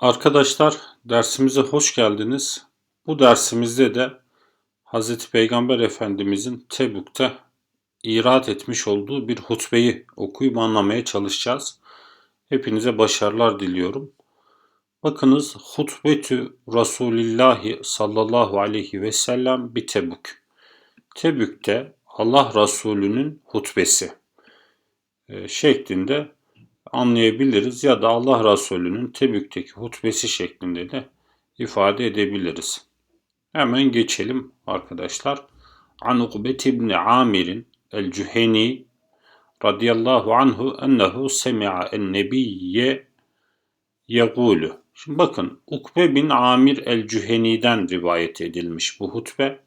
Arkadaşlar dersimize hoş geldiniz. Bu dersimizde de Hz. Peygamber Efendimizin Tebük'te irat etmiş olduğu bir hutbeyi okuyup anlamaya çalışacağız. Hepinize başarılar diliyorum. Bakınız hutbetü Resulillahi sallallahu aleyhi ve sellem bir Tebük. Tebük'te Allah Resulü'nün hutbesi e, şeklinde anlayabiliriz ya da Allah Resulü'nün Tebük'teki hutbesi şeklinde de ifade edebiliriz. Hemen geçelim arkadaşlar. An Ukbet ibn Amir'in el-Cüheni radıyallahu anhu ennehu semi'a en-nebiyye yegulu. Şimdi bakın Ukbe bin Amir el-Cüheni'den rivayet edilmiş bu hutbe.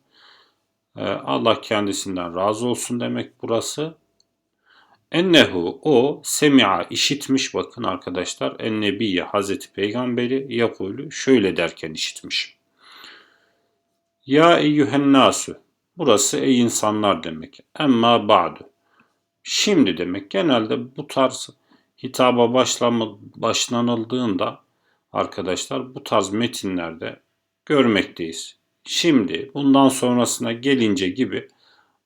Ee, Allah kendisinden razı olsun demek burası. Ennehu o semi'a işitmiş bakın arkadaşlar. Ennebiye Hazreti Peygamberi yakulü şöyle derken işitmiş. Ya eyyühen nasu. Burası ey insanlar demek. Emma ba'du. Şimdi demek genelde bu tarz hitaba başlama, başlanıldığında arkadaşlar bu tarz metinlerde görmekteyiz. Şimdi bundan sonrasına gelince gibi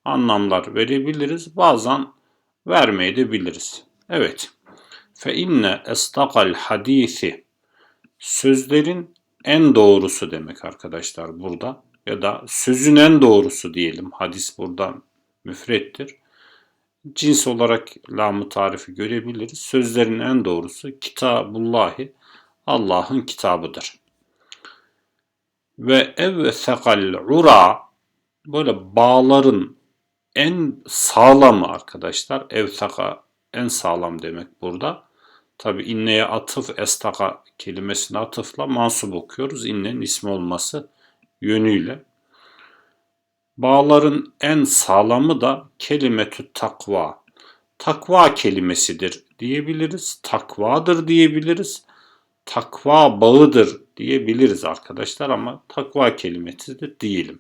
anlamlar verebiliriz. Bazen vermeye de biliriz. Evet. Fe inne estakal hadisi sözlerin en doğrusu demek arkadaşlar burada ya da sözün en doğrusu diyelim. Hadis burada müfrettir. Cins olarak lamı tarifi görebiliriz. Sözlerin en doğrusu kitabullahi Allah'ın kitabıdır. Ve evsekal ura böyle bağların en sağlamı arkadaşlar evsaka en sağlam demek burada. Tabi inneye atıf estaka kelimesine atıfla mansup okuyoruz. İnnenin ismi olması yönüyle. Bağların en sağlamı da kelimetü takva. Takva kelimesidir diyebiliriz. Takvadır diyebiliriz. Takva bağıdır diyebiliriz arkadaşlar ama takva kelimesidir diyelim.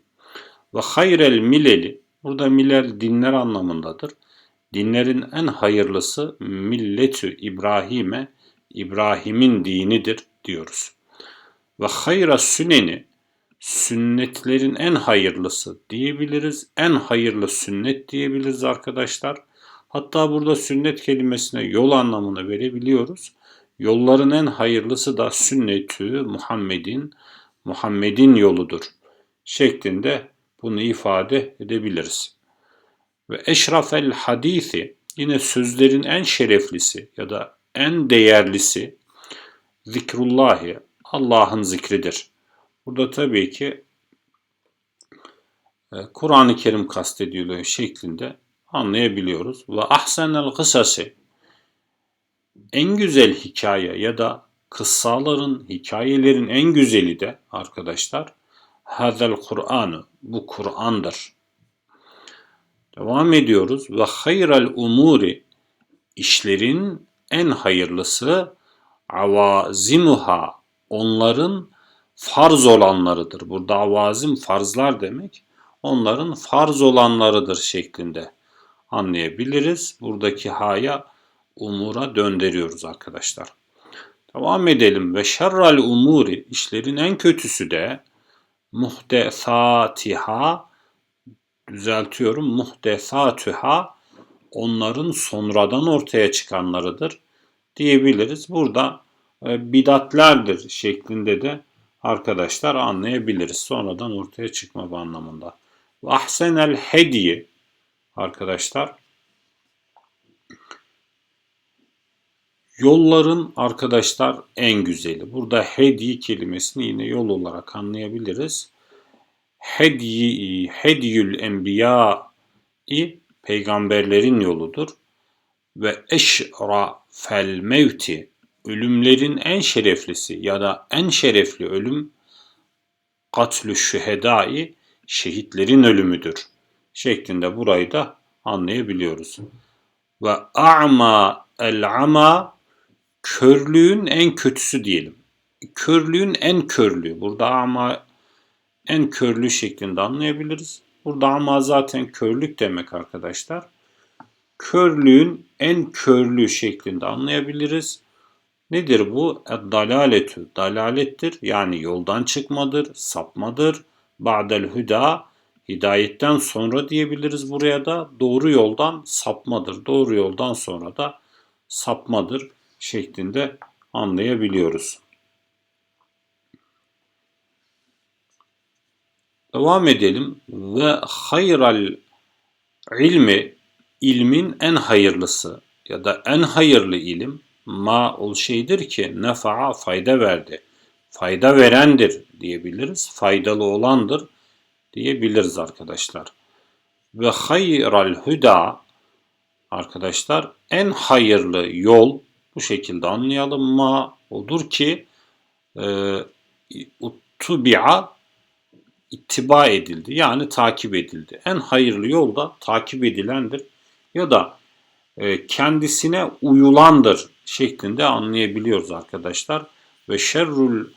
Ve hayrel mileli Burada milel dinler anlamındadır. Dinlerin en hayırlısı milletü İbrahim'e, İbrahim'in dinidir diyoruz. Ve hayra süneni, sünnetlerin en hayırlısı diyebiliriz. En hayırlı sünnet diyebiliriz arkadaşlar. Hatta burada sünnet kelimesine yol anlamını verebiliyoruz. Yolların en hayırlısı da sünnetü Muhammed'in, Muhammed'in yoludur şeklinde bunu ifade edebiliriz. Ve eşrafel hadisi yine sözlerin en şereflisi ya da en değerlisi zikrullahi Allah'ın zikridir. Burada tabii ki e, Kur'an-ı Kerim kastediliyor şeklinde anlayabiliyoruz. Ve ahsenel kısası en güzel hikaye ya da kıssaların, hikayelerin en güzeli de arkadaşlar Hazel Kur'an'ı bu Kur'an'dır. Devam ediyoruz. Ve hayral umuri işlerin en hayırlısı avazimuha onların farz olanlarıdır. Burada avazim farzlar demek. Onların farz olanlarıdır şeklinde anlayabiliriz. Buradaki haya umura döndürüyoruz arkadaşlar. Devam edelim. Ve şerral umuri işlerin en kötüsü de muhtesatiha düzeltiyorum muhtesatüha onların sonradan ortaya çıkanlarıdır diyebiliriz. Burada e, bidatlerdir şeklinde de arkadaşlar anlayabiliriz. Sonradan ortaya çıkma anlamında. Ahsenel hediye arkadaşlar Yolların arkadaşlar en güzeli. Burada hediye kelimesini yine yol olarak anlayabiliriz. Hediyi, hediyül enbiya peygamberlerin yoludur. Ve eşra fel mevti ölümlerin en şereflisi ya da en şerefli ölüm katlü şühedai şehitlerin ölümüdür şeklinde burayı da anlayabiliyoruz. Ve a'ma el ama körlüğün en kötüsü diyelim. Körlüğün en körlüğü. Burada ama en körlüğü şeklinde anlayabiliriz. Burada ama zaten körlük demek arkadaşlar. Körlüğün en körlüğü şeklinde anlayabiliriz. Nedir bu? Dalaletü. Dalalettir. Yani yoldan çıkmadır, sapmadır. Ba'del hüda. Hidayetten sonra diyebiliriz buraya da. Doğru yoldan sapmadır. Doğru yoldan sonra da sapmadır şeklinde anlayabiliyoruz. Devam edelim. Ve hayral ilmi ilmin en hayırlısı ya da en hayırlı ilim ma ol şeydir ki nefa'a fayda verdi. Fayda verendir diyebiliriz. Faydalı olandır diyebiliriz arkadaşlar. Ve hayral huda arkadaşlar en hayırlı yol bu şekilde anlayalım ma odur ki e, tubi'a ittiba edildi. Yani takip edildi. En hayırlı yol da takip edilendir ya da e, kendisine uyulandır şeklinde anlayabiliyoruz arkadaşlar. Ve şerrul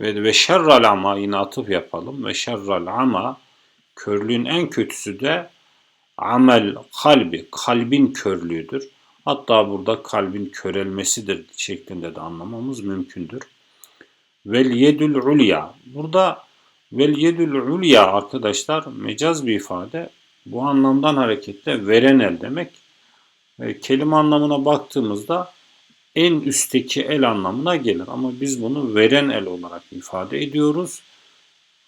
ve, ve şerral ama yine atıf yapalım. Ve şerral ama körlüğün en kötüsü de amel kalbi, kalbin körlüğüdür. Hatta burada kalbin körelmesidir şeklinde de anlamamız mümkündür. Vel yedül ulya. Burada vel yedül ulya arkadaşlar mecaz bir ifade. Bu anlamdan hareketle veren el demek. E, kelime anlamına baktığımızda en üstteki el anlamına gelir. Ama biz bunu veren el olarak ifade ediyoruz.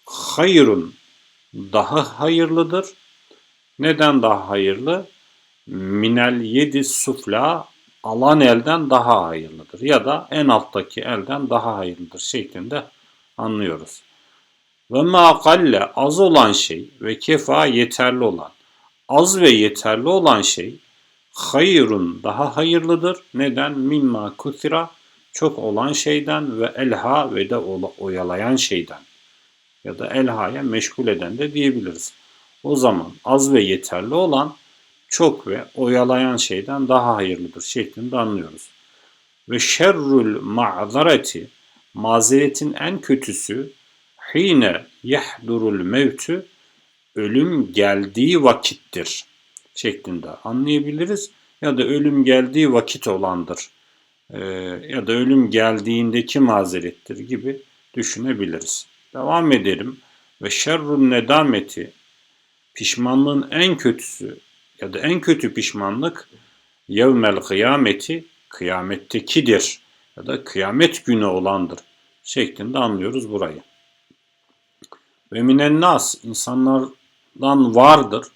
Hayrun daha hayırlıdır. Neden daha hayırlı? Minel yedi sufla alan elden daha hayırlıdır. Ya da en alttaki elden daha hayırlıdır şeklinde anlıyoruz. Ve ma az olan şey ve kefa yeterli olan. Az ve yeterli olan şey hayrun daha hayırlıdır. Neden? Mimma kuthira çok olan şeyden ve elha ve de oyalayan şeyden. Ya da elhaya meşgul eden de diyebiliriz. O zaman az ve yeterli olan çok ve oyalayan şeyden daha hayırlıdır şeklinde anlıyoruz. Ve şerrul ma'zareti mazeretin en kötüsü hine yahdurul mevtü ölüm geldiği vakittir şeklinde anlayabiliriz. Ya da ölüm geldiği vakit olandır. Ee, ya da ölüm geldiğindeki mazerettir gibi düşünebiliriz. Devam edelim. Ve şerrun nedameti pişmanlığın en kötüsü ya da en kötü pişmanlık yevmel kıyameti kıyamettekidir ya da kıyamet günü olandır şeklinde anlıyoruz burayı. Ve minen nas insanlardan vardır.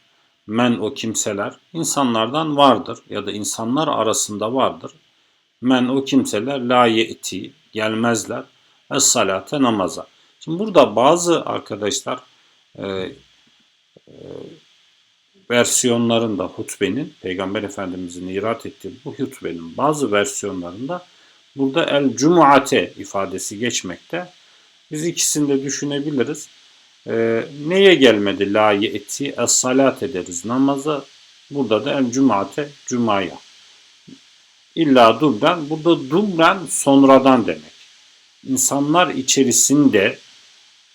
Men o kimseler insanlardan vardır ya da insanlar arasında vardır. Men o kimseler la ye'ti gelmezler. Es salate namaza. Şimdi burada bazı arkadaşlar e, e, versiyonlarında hutbenin Peygamber Efendimizin irat ettiği bu hutbenin bazı versiyonlarında burada el cumuate ifadesi geçmekte. Biz ikisini de düşünebiliriz. E, neye gelmedi la ye'ti es salat ederiz namaza. Burada da el cumate cumaya. İlla dubren. Burada dubren sonradan demek. İnsanlar içerisinde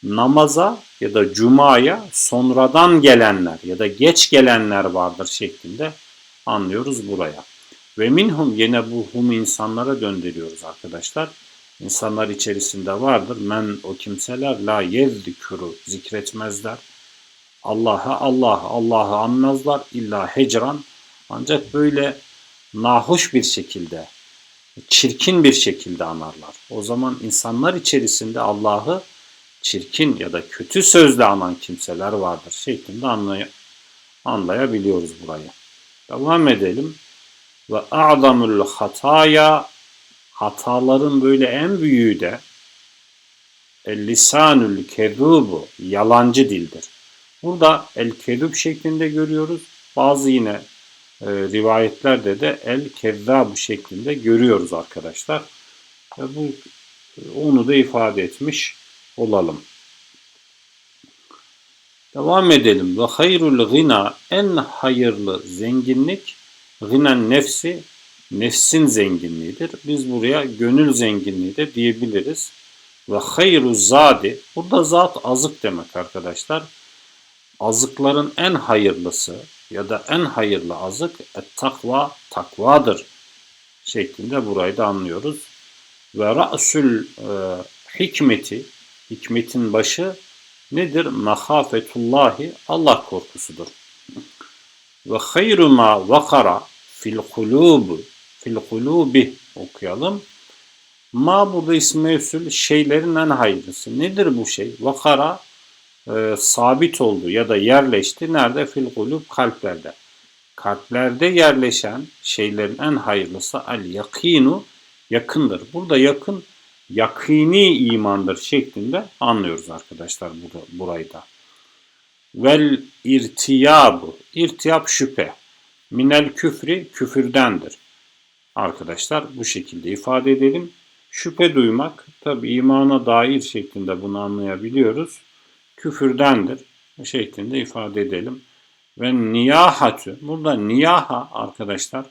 namaza ya da cumaya sonradan gelenler ya da geç gelenler vardır şeklinde anlıyoruz buraya. Ve minhum yine bu hum insanlara döndürüyoruz arkadaşlar. İnsanlar içerisinde vardır. Men o kimseler la yezzikuru zikretmezler. Allah'a Allah Allah'ı anmazlar illa hecran ancak böyle nahoş bir şekilde çirkin bir şekilde anarlar. O zaman insanlar içerisinde Allah'ı çirkin ya da kötü sözle anan kimseler vardır şeklinde anlay anlayabiliyoruz burayı. Devam edelim. Ve a'zamul hataya hataların böyle en büyüğü de lisanül kedubu yalancı dildir. Burada el kedub şeklinde görüyoruz. Bazı yine e, rivayetlerde de el kezzab şeklinde görüyoruz arkadaşlar. E, bu onu da ifade etmiş olalım. Devam edelim. Ve hayrul gina en hayırlı zenginlik ginen nefsi nefsin zenginliğidir. Biz buraya gönül zenginliği de diyebiliriz. Ve hayru zadi burada zat azık demek arkadaşlar. Azıkların en hayırlısı ya da en hayırlı azık et takva takvadır şeklinde burayı da anlıyoruz. Ve ra'sul e, hikmeti, hikmetin başı nedir? Mahafetullahi, Allah korkusudur. Ve hayru ma vakara fil kulubu, fil kulubi okuyalım. Ma burada ismi mevsul şeylerin en hayırlısı. Nedir bu şey? Vakara e, sabit oldu ya da yerleşti. Nerede? Fil kulub kalplerde. Kalplerde yerleşen şeylerin en hayırlısı el yakinu yakındır. Burada yakın yakini imandır şeklinde anlıyoruz arkadaşlar burada, burayı da. Vel irtiyabu. İrtiyab şüphe. Minel küfri küfürdendir. Arkadaşlar bu şekilde ifade edelim. Şüphe duymak tabi imana dair şeklinde bunu anlayabiliyoruz. Küfürdendir şeklinde ifade edelim. Ve niyahatü. Burada niyaha arkadaşlar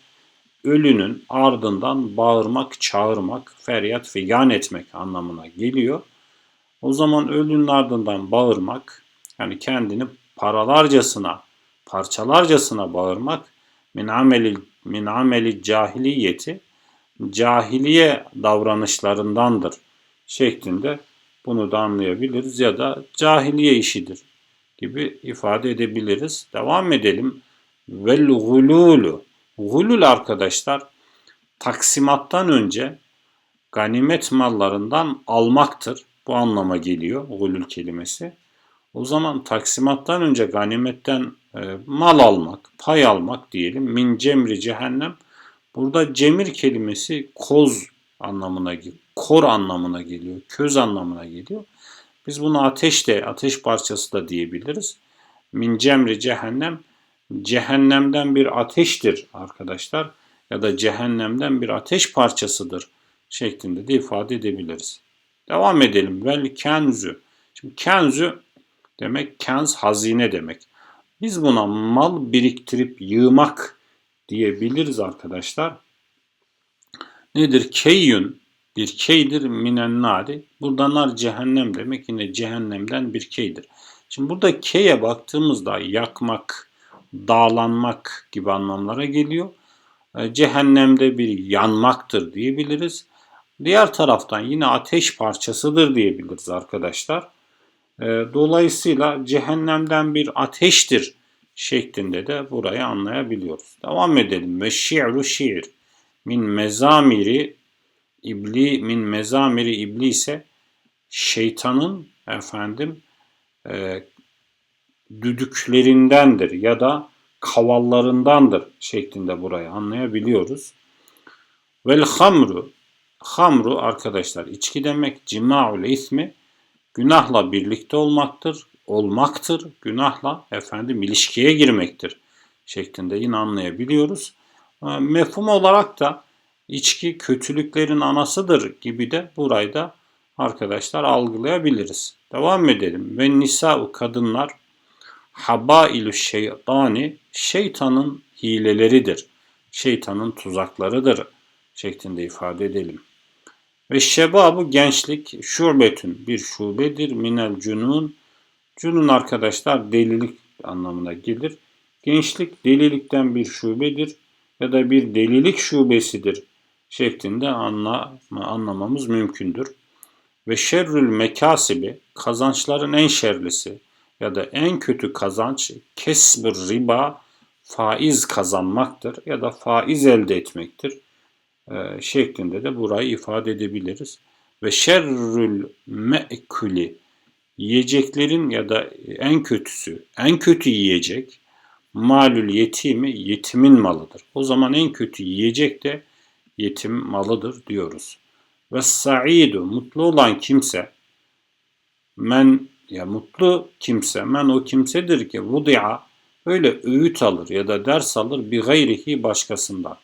ölünün ardından bağırmak, çağırmak, feryat figan etmek anlamına geliyor. O zaman ölünün ardından bağırmak, yani kendini paralarcasına, parçalarcasına bağırmak min ameli, min ameli cahiliyeti cahiliye davranışlarındandır şeklinde bunu da anlayabiliriz ya da cahiliye işidir gibi ifade edebiliriz. Devam edelim. Vel gululu. Gulul arkadaşlar taksimattan önce ganimet mallarından almaktır. Bu anlama geliyor gulul kelimesi. O zaman taksimattan önce ganimetten e, mal almak, pay almak diyelim. Min cemri cehennem. Burada cemir kelimesi koz anlamına geliyor. Kor anlamına geliyor. Köz anlamına geliyor. Biz bunu ateş de, ateş parçası da diyebiliriz. Min cemri cehennem, cehennemden bir ateştir arkadaşlar. Ya da cehennemden bir ateş parçasıdır şeklinde de ifade edebiliriz. Devam edelim. Vel kenzu. Şimdi kenzu demek kenz hazine demek. Biz buna mal biriktirip yığmak diyebiliriz arkadaşlar. Nedir? Keyyün bir keydir minen nari. Burada nar cehennem demek yine cehennemden bir keydir. Şimdi burada keye baktığımızda yakmak, dağlanmak gibi anlamlara geliyor. E, cehennemde bir yanmaktır diyebiliriz. Diğer taraftan yine ateş parçasıdır diyebiliriz arkadaşlar. E, dolayısıyla cehennemden bir ateştir şeklinde de burayı anlayabiliyoruz. Devam edelim. Ve şi'ru şiir min mezamiri ibli min mezamiri iblise şeytanın efendim e, düdüklerindendir ya da kavallarındandır şeklinde burayı anlayabiliyoruz. Vel hamru hamru arkadaşlar içki demek cimaul ismi günahla birlikte olmaktır, olmaktır, günahla efendim ilişkiye girmektir şeklinde yine anlayabiliyoruz. E, mefhum olarak da içki kötülüklerin anasıdır gibi de burayı da arkadaşlar algılayabiliriz. Devam edelim. Ve nisa'u kadınlar habailü şeytani şeytanın hileleridir. Şeytanın tuzaklarıdır şeklinde ifade edelim. Ve şebabu gençlik şubetün bir şubedir minel cunun. Cunun arkadaşlar delilik anlamına gelir. Gençlik delilikten bir şubedir ya da bir delilik şubesidir şeklinde anla, anlamamız mümkündür. Ve şerrül mekasibi kazançların en şerlisi ya da en kötü kazanç kesbir riba faiz kazanmaktır ya da faiz elde etmektir e, şeklinde de burayı ifade edebiliriz. Ve şerrül me'kuli yiyeceklerin ya da en kötüsü, en kötü yiyecek malül yetimi yetimin malıdır. O zaman en kötü yiyecek de yetim malıdır diyoruz. Ve sa'idu mutlu olan kimse men ya mutlu kimse men o kimsedir ki vudi'a öyle öğüt alır ya da ders alır bir gayrihi başkasından.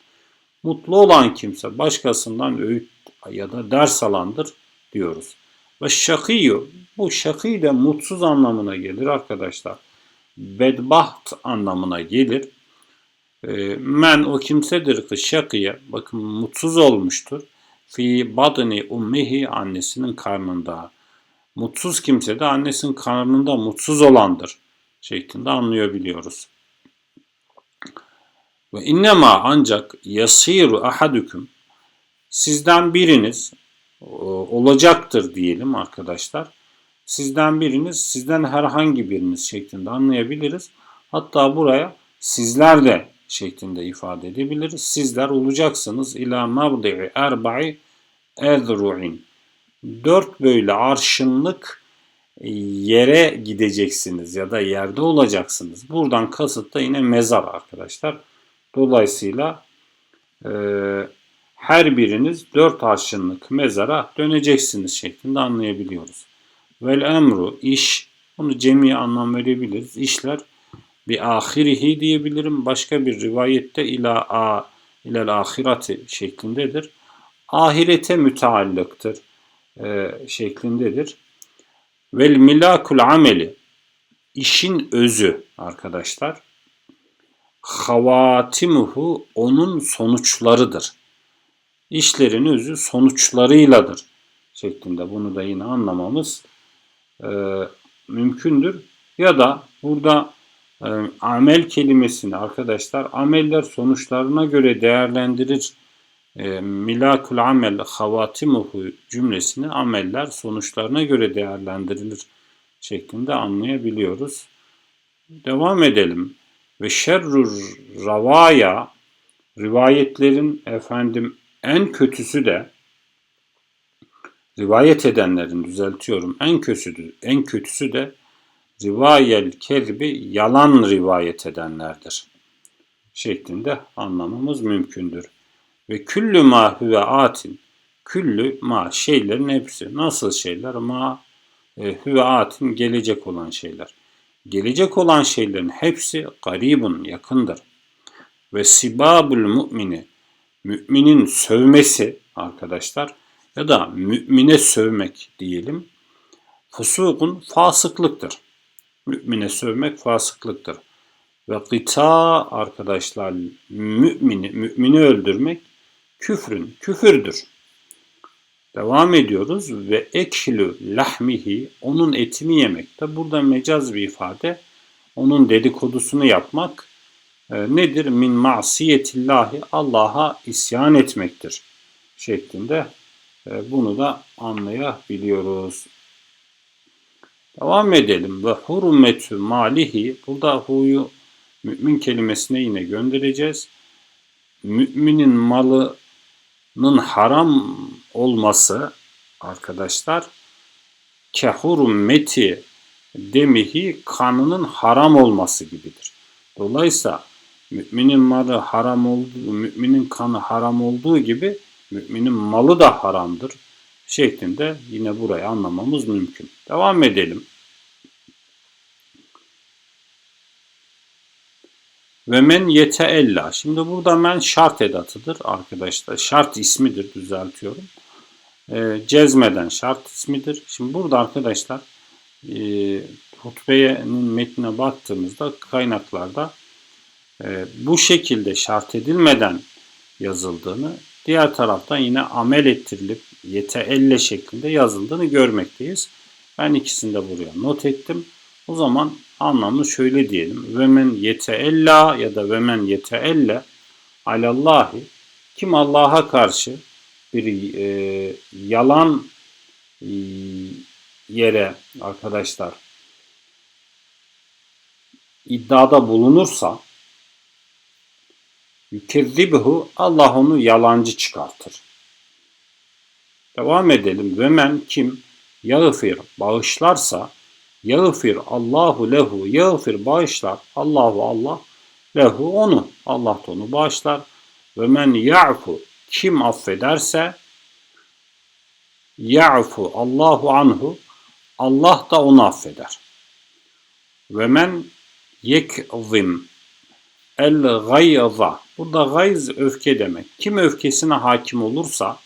Mutlu olan kimse başkasından öğüt ya da ders alandır diyoruz. Ve şakiyyu bu şakî de mutsuz anlamına gelir arkadaşlar. Bedbaht anlamına gelir. Ee, men o kimsedir ki şakiye bakın mutsuz olmuştur. Fi badni ummihi annesinin karnında. Mutsuz kimse de annesinin karnında mutsuz olandır şeklinde anlayabiliyoruz. Ve innema ancak yasiru ahadüküm sizden biriniz e, olacaktır diyelim arkadaşlar. Sizden biriniz, sizden herhangi biriniz şeklinde anlayabiliriz. Hatta buraya sizler de şeklinde ifade edebiliriz. Sizler olacaksınız ila mabdi'i erba'i edru'in 4 böyle arşınlık e, yere gideceksiniz ya da yerde olacaksınız. Buradan kasıt da yine mezar arkadaşlar. Dolayısıyla e, her biriniz 4 arşınlık mezara döneceksiniz şeklinde anlayabiliyoruz. Vel emru iş bunu cemi anlam verebiliriz. İşler bir ahirihi diyebilirim. Başka bir rivayette ila a ilel ahirati şeklindedir. Ahirete müteallıktır e, şeklindedir. Vel milakul ameli işin özü arkadaşlar. Havatimuhu onun sonuçlarıdır. İşlerin özü sonuçlarıyladır şeklinde bunu da yine anlamamız e, mümkündür. Ya da burada e, amel kelimesini arkadaşlar ameller sonuçlarına göre değerlendirir. E, milakul amel havatimuhu cümlesini ameller sonuçlarına göre değerlendirilir şeklinde anlayabiliyoruz. Devam edelim. Ve şerrur ravaya rivayetlerin efendim en kötüsü de rivayet edenlerin düzeltiyorum en kötüsü en kötüsü de rivayel kezbi yalan rivayet edenlerdir şeklinde anlamamız mümkündür. Ve küllü ma huve atin küllü ma şeylerin hepsi nasıl şeyler ma e, huve atin gelecek olan şeyler. Gelecek olan şeylerin hepsi garibun yakındır. Ve sibabul mümini müminin sövmesi arkadaşlar ya da mümine sövmek diyelim. Fusukun fasıklıktır. Mümine sövmek fasıklıktır. Ve gıta arkadaşlar mümini, mümini öldürmek küfrün, küfürdür. Devam ediyoruz ve ekşilü lahmihi onun etini yemek de burada mecaz bir ifade. Onun dedikodusunu yapmak e, nedir? Min masiyetillahi Allah'a isyan etmektir şeklinde e, bunu da anlayabiliyoruz. Devam edelim. Ve hurmetü malihi. Burada huyu mümin kelimesine yine göndereceğiz. Müminin malının haram olması arkadaşlar kehurmeti demihi kanının haram olması gibidir. Dolayısıyla müminin malı haram olduğu, müminin kanı haram olduğu gibi müminin malı da haramdır şeklinde yine burayı anlamamız mümkün. Devam edelim. Ve men yeteella. Şimdi burada men şart edatıdır arkadaşlar. Şart ismidir düzeltiyorum. E, cezmeden şart ismidir. Şimdi burada arkadaşlar e, hutbenin metnine baktığımızda kaynaklarda e, bu şekilde şart edilmeden yazıldığını Diğer taraftan yine amel ettirilip yeteelle şeklinde yazıldığını görmekteyiz. Ben ikisini de buraya not ettim. O zaman anlamı şöyle diyelim. Ve men yeteella ya da ve men yeteelle alallahi kim Allah'a karşı bir e, yalan e, yere arkadaşlar iddiada bulunursa Yükezzibhu Allah onu yalancı çıkartır. Devam edelim. Ve men kim yağfir bağışlarsa yağfir Allahu lehu yağfir bağışlar Allahu Allah lehu onu Allah da onu bağışlar. Ve men ya'fu kim affederse ya'fu Allahu anhu Allah da onu affeder. Ve men yekzim El gayza. Burada gayz öfke demek. Kim öfkesine hakim olursa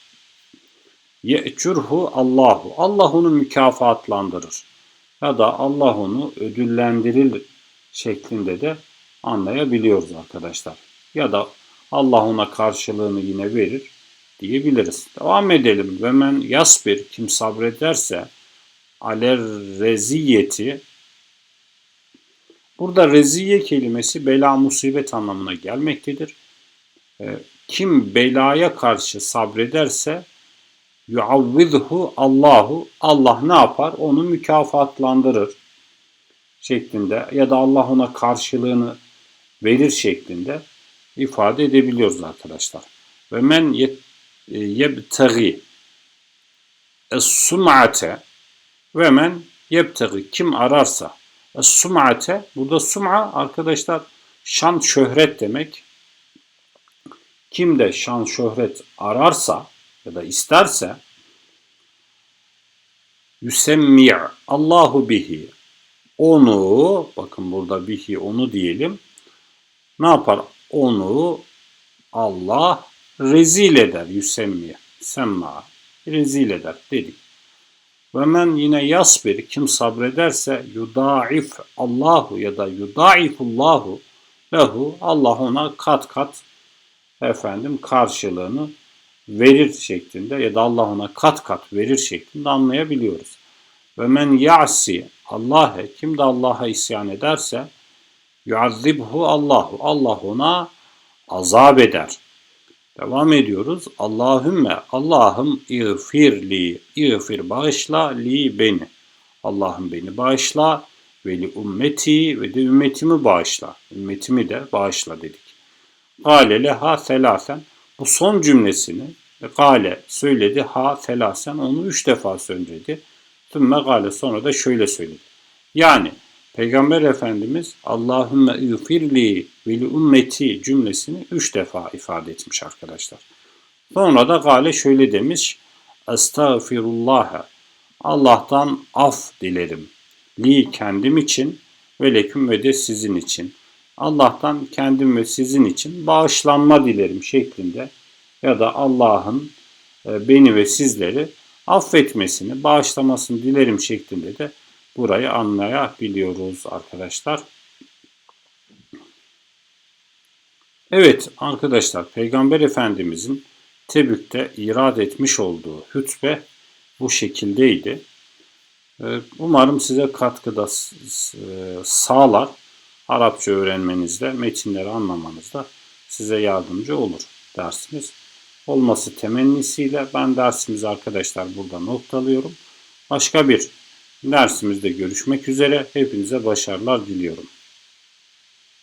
ye'curhu Allahu. Allah onu mükafatlandırır. Ya da Allah onu ödüllendirir şeklinde de anlayabiliyoruz arkadaşlar. Ya da Allah ona karşılığını yine verir diyebiliriz. Devam edelim. Ve men yasbir kim sabrederse aler reziyeti Burada reziye kelimesi bela musibet anlamına gelmektedir. Ee, kim belaya karşı sabrederse yuavvizhu Allahu Allah ne yapar? Onu mükafatlandırır şeklinde ya da Allah ona karşılığını verir şeklinde ifade edebiliyoruz arkadaşlar. Ve men e, yebtagi es-sum'ate ve men yebtagi kim ararsa es-sum'ate burada sum'a arkadaşlar şan şöhret demek. Kim de şan şöhret ararsa ya da isterse yüsemmi' Allahu bihi onu bakın burada bihi onu diyelim ne yapar? Onu Allah rezil eder yüsemmi semma rezil eder dedik. Ve men yine yasbir kim sabrederse yudaif Allahu ya da yudaifullahu lehu Allah ona kat kat efendim karşılığını verir şeklinde ya da Allah ona kat kat verir şeklinde anlayabiliyoruz. Ve men ya'si Allah'e kim de Allah'a isyan ederse yuazzibhu Allahu Allah ona azap eder. Devam ediyoruz. Allahümme Allah'ım iğfirli iğfir bağışla li beni. Allah'ım beni bağışla ve li ümmeti ve de ümmetimi bağışla. Ümmetimi de bağışla dedik. Gale leha selasen. Bu son cümlesini gale söyledi ha selasen onu üç defa söyledi. Tümme gale sonra da şöyle söyledi. Yani Peygamber Efendimiz Allahümme üfirli ve li ümmeti cümlesini üç defa ifade etmiş arkadaşlar. Sonra da gale şöyle demiş. Estağfirullah. Allah'tan af dilerim. Li kendim için ve leküm ve de sizin için. Allah'tan kendim ve sizin için bağışlanma dilerim şeklinde ya da Allah'ın e, beni ve sizleri affetmesini, bağışlamasını dilerim şeklinde de burayı anlayabiliyoruz arkadaşlar. Evet arkadaşlar Peygamber Efendimizin Tebük'te irad etmiş olduğu hütbe bu şekildeydi. Ee, Umarım size katkıda e, sağlar. Arapça öğrenmenizde, metinleri anlamanızda size yardımcı olur dersimiz. Olması temennisiyle ben dersimizi arkadaşlar burada noktalıyorum. Başka bir dersimizde görüşmek üzere. Hepinize başarılar diliyorum.